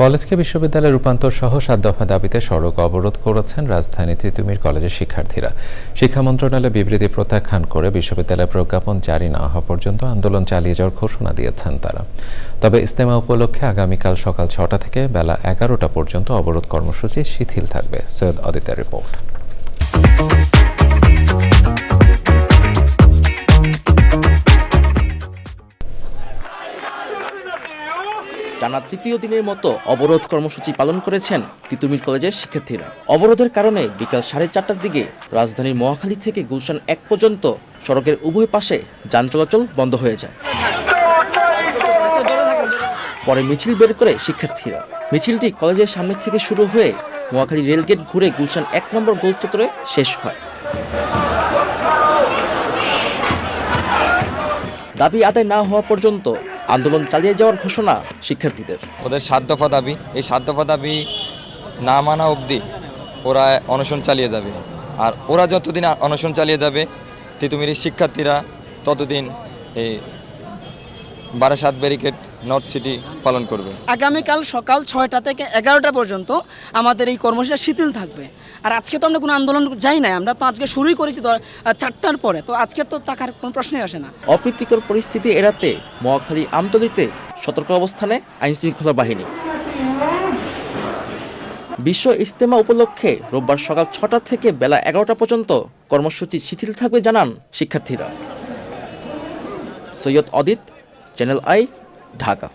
কলেজকে বিশ্ববিদ্যালয়ে রূপান্তর সহ সাত দফা দাবিতে সড়ক অবরোধ করেছেন রাজধানী তিতুমির কলেজের শিক্ষার্থীরা। শিক্ষা মন্ত্রণালয় বিবৃতি প্রত্যাখ্যান করে বিশ্ববিদ্যালয়ের প্রজ্ঞাপন জারি না হওয়া পর্যন্ত আন্দোলন চালিয়ে যাওয়ার ঘোষণা দিয়েছেন তারা। তবে ইস্তেমা উপলক্ষে আগামীকাল সকাল ছটা থেকে বেলা এগারোটা পর্যন্ত অবরোধ কর্মসূচি শিথিল থাকবে। সৈয়দ অদিতের রিপোর্ট। টানা তৃতীয় দিনের মতো অবরোধ কর্মসূচি পালন করেছেন তিতুমির কলেজের শিক্ষার্থীরা। অবরোধের কারণে বিকাল সাড়ে চারটার দিকে রাজধানীর মহাখালী থেকে গুলশান এক পর্যন্ত সড়কের উভয় পাশে যান চলাচল বন্ধ হয়ে যায়। পরে মিছিল বের করে শিক্ষার্থীরা। মিছিলটি কলেজের সামনে থেকে শুরু হয়ে মহাখালী রেলগেট ঘুরে গুলশান এক নম্বর গোল চত্বরে শেষ হয়। দাবি আদায় না হওয়া পর্যন্ত আন্দোলন চালিয়ে যাওয়ার ঘোষণা শিক্ষার্থীদের। ওদের সাত দফা দাবি। এই সাত দফা দাবি না মানা অবধি ওরা অনশন চালিয়ে যাবে। আর ওরা যতদিন অনশন চালিয়ে যাবে, তিতুমিরের শিক্ষার্থীরা ততদিন এই বারাসাত ব্যারিকেড নর্থ সিটি পালন করবে। আগামীকাল সকাল ছয়টা থেকে এগারোটা পর্যন্ত আমাদের এই কর্মসূচি শিথিল থাকবে। আর আজকে তো আমরা কোনো আন্দোলন যাই নাই আমরা তো আজকে শুরুই করেছি ধর, চারটার পরে তো আজকে তো টাকার কোনো প্রশ্নই আসে না। অপ্রীতিকর পরিস্থিতি এড়াতে মহাখালী আমতলিতে সতর্ক অবস্থানে আইন শৃঙ্খলা বাহিনী। বিশ্ব ইজতেমা উপলক্ষে রোববার সকাল ছটা থেকে বেলা এগারোটা পর্যন্ত কর্মসূচি শিথিল থাকবে জানান শিক্ষার্থীরা। Syed Adit Channel I Dhaka.